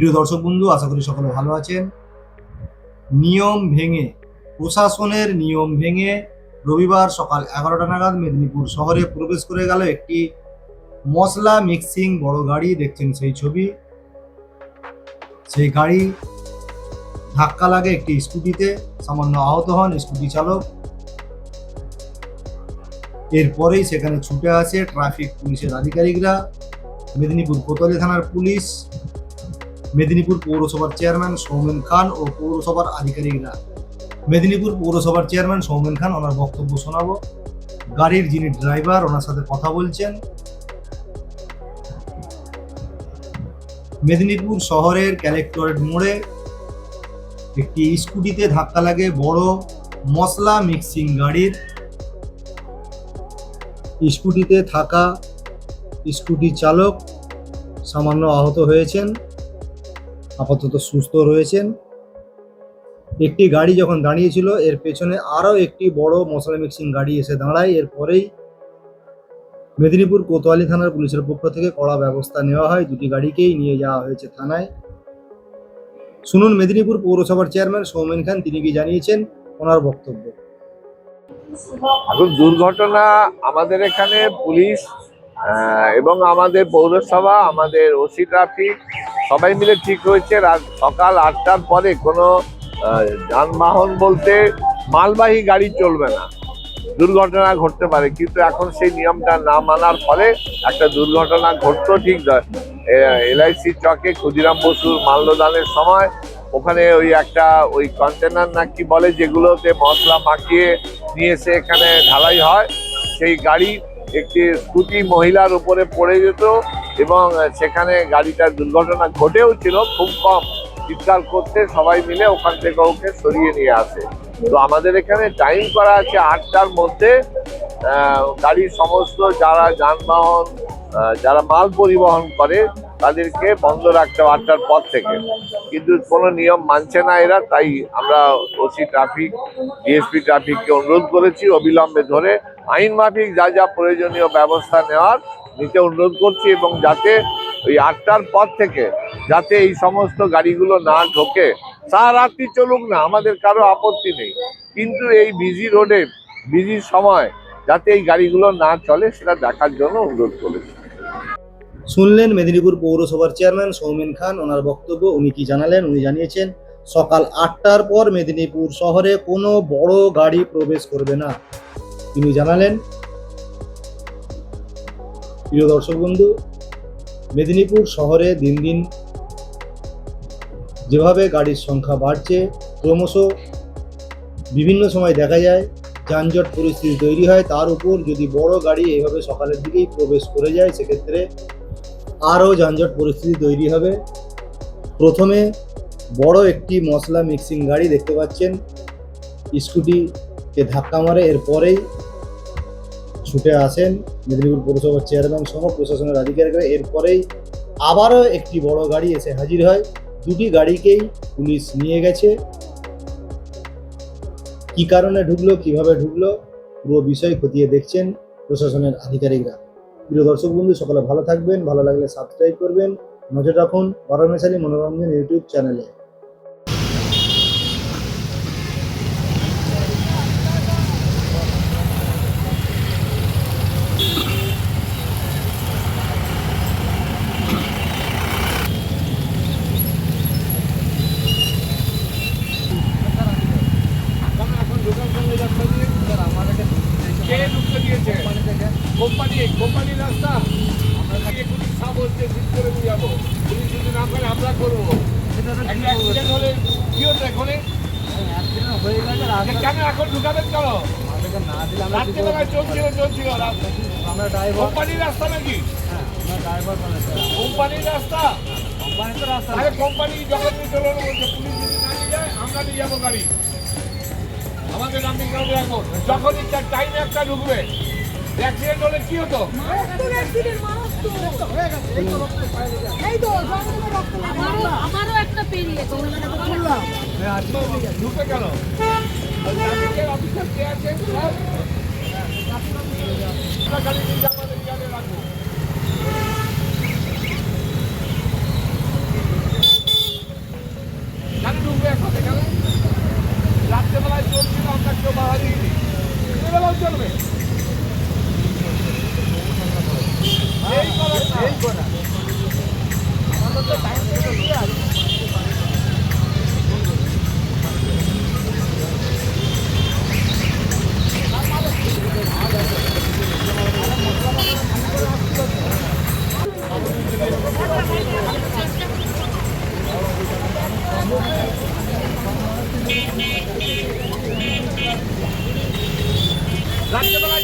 প্রিয় দর্শক বন্ধু, আশা করি সকলে ভালো আছেন। নিয়ম ভেঙে, প্রশাসনের নিয়ম ভেঙে রবিবার সকাল এগারোটা নাগাদ মেদিনীপুর শহরে প্রবেশ করে গেল একটি মশলা মিক্সিং বড় গাড়ি, দেখছেন সেই ছবি। সেই গাড়ি ধাক্কা লাগে একটি স্কুটিতে, সামান্য আহত হন স্কুটি চালক। এরপরেই সেখানে ছুটে আসে ট্রাফিক পুলিশের আধিকারিকরা। মেদিনীপুর কোতোয়ালি থানার পুলিশ মেদিনীপুর পৌরসভার চেয়ারম্যান সৌমেন খান ও পৌরসভার আধিকারিকরা। মেদিনীপুর পৌরসভার চেয়ারম্যান সৌমেন খান ওনার বক্তব্য শোনাবো। গাড়ির যিনি ড্রাইভার, ওনার সাথে কথা বলছেন। মেদিনীপুর শহরের ক্যালেক্টরেট মোড়ে একটি স্কুটিতে ধাক্কা লাগে বড় মশলা মিক্সিং গাড়ির। স্কুটিতে থাকা স্কুটি চালক সামান্য আহত হয়েছেন। আপাতত সুস্থ রয়েছেন। একটি গাড়ি যখন দাঁড়িয়েছিল, এর পেছনে আরও একটি বড় মশলা মিক্সিং গাড়ি এসে দাঁড়ায়। এরপরেই মেদিনীপুর কোতোয়ালি থানার পুলিশের পক্ষ থেকে কড়া ব্যবস্থা নেওয়া হয়। দুটি গাড়িকেই নিয়ে যাওয়া হয়েছে থানায়। শুনুন মেদিনীপুর পৌরসভার চেয়ারম্যান সৌমেন খান, তিনি কি জানিয়েছেন? ওনার বক্তব্য। এখন দুর্ঘটনা আমাদের এখানে পুলিশ এবং আমাদের পৌরসভা, আমাদের ওসি ট্রাফিক সবাই মিলে ঠিক হয়েছে। রাত সকাল আটটার পরে কোনো যানবাহন বলতে মালবাহী গাড়ি চলবে না। দুর্ঘটনা ঘটতে পারে, কিন্তু এখন সেই নিয়মটা না মানার ফলে একটা দুর্ঘটনা ঘটতো ঠিক এলআইসি চকে ক্ষুদিরাম বসুর মাল্যদানের সময়। ওখানে ওই একটা, ওই কন্টেনার না কি বলে যেগুলোতে মশলা মাখিয়ে নিয়ে এসে এখানে ঢালাই হয়। সেই গাড়ি একটি স্কুটি মহিলার উপরে পড়ে যেত। এবং সেখানে গাড়িটার দুর্ঘটনা ঘটেও ছিল, খুব কম। চিৎকার করতে সবাই মিলে ওখান থেকে ওকে সরিয়ে নিয়ে আসে। তো আমাদের এখানে টাইম করা আছে আটটার মধ্যে। গাড়ির সমস্ত যারা যানবাহন যারা মাল পরিবহন করে তাদেরকে বন্ধ রাখতে আটটার পর থেকে। কিন্তু কোনো নিয়ম মানছে না এরা, তাই আমরা ওসি ট্রাফিক, ডিএসপি ট্রাফিককে অনুরোধ করেছি, অবিলম্বে ধরে আইন মাফিক যা যা প্রয়োজনীয় ব্যবস্থা নেওয়ার নিতে অনুরোধ করছি এবং যাতে ওই আটটার পর থেকে যাতে এই সমস্ত গাড়িগুলো না ঢোকে। সারা রাত্রি চলুক না, আমাদের কারও আপত্তি নেই। কিন্তু এই বিজি রোডে বিজির সময় যাতে এই গাড়িগুলো না চলে, সেটা দেখার জন্য অনুরোধ করেছি। শুনলেন মেদিনীপুর পৌরসভার চেয়ারম্যান সৌমেন খান। ওনার বক্তব্য উনি কি জানালেন? উনি জানিয়েছেন, সকাল আটটার পর মেদিনীপুর শহরে কোনো বড় গাড়ি প্রবেশ করবে না। তিনি জানালেন, প্রিয় দর্শক বন্ধু, মেদিনীপুর শহরে দিন দিন যেভাবে গাড়ির সংখ্যা বাড়ছে, ক্রমশ বিভিন্ন সময় দেখা যায়, যানজট পরিস্থিতি তৈরি হয়, তার উপর যদি বড় গাড়ি এইভাবে সকালের দিকেই প্রবেশ করে যায়, সেক্ষেত্রে আরও যানজট পরিস্থিতি তৈরি হবে। প্রথমে বড় একটি মশলা মিক্সিং গাড়ি দেখতে পাচ্ছেন। স্কুটিকে ধাক্কা মারে, এরপরেই ছুটে আসেন মেদিনীপুর পৌরসভার চেয়ারম্যান সহ প্রশাসনের আধিকারিকরা। এরপরেই আবারও একটি বড় গাড়ি এসে হাজির হয়। দুটি গাড়িকেই পুলিশ নিয়ে গেছে। কি কারণে ঢুকলো, কীভাবে ঢুকলো, পুরো বিষয় খতিয়ে দেখছেন প্রশাসনের আধিকারিকরা। প্রিয় দর্শক বন্ধু, সকলে ভালো থাকবেন, ভালো লাগলে সাবস্ক্রাইব করবেন। নজর রাখুন বারামেশালী মনোরঞ্জন ইউটিউব চ্যানেলে। কে ঢুকতে দিয়েছে। কোম্পানি কোম্পানি রাস্তা। আমরা থেকে পুলিশ সব হচ্ছে ঠিক করে নিয়ে পুলিশ যদি না করে আমরা করব? একটা অ্যাক্সিডেন্ট হলে কি হতো এখানে কেন এখন ঢুকাবেন কেন রাত্রিবেলায় চলছিল কোম্পানির রাস্তা নাকি? হ্যাঁ কোম্পানির রাস্তা? কোম্পানি তো রাস্তা আরে কোম্পানি যখন নিয়ে বলছে পুলিশ যদি না নিয়ে যায় আমরা নিয়ে যাব গাড়ি। আমাদের নাম গ্রাউন্ডে রাখব। যখন ইচ্ছা টাইমে একটা ঢুকবে। অ্যাক্সিডেন্ট হলে কি হতো? ঢুকে কেন? অফিসার কে আছে? নিয়ে যাও। রাজ্যসভায়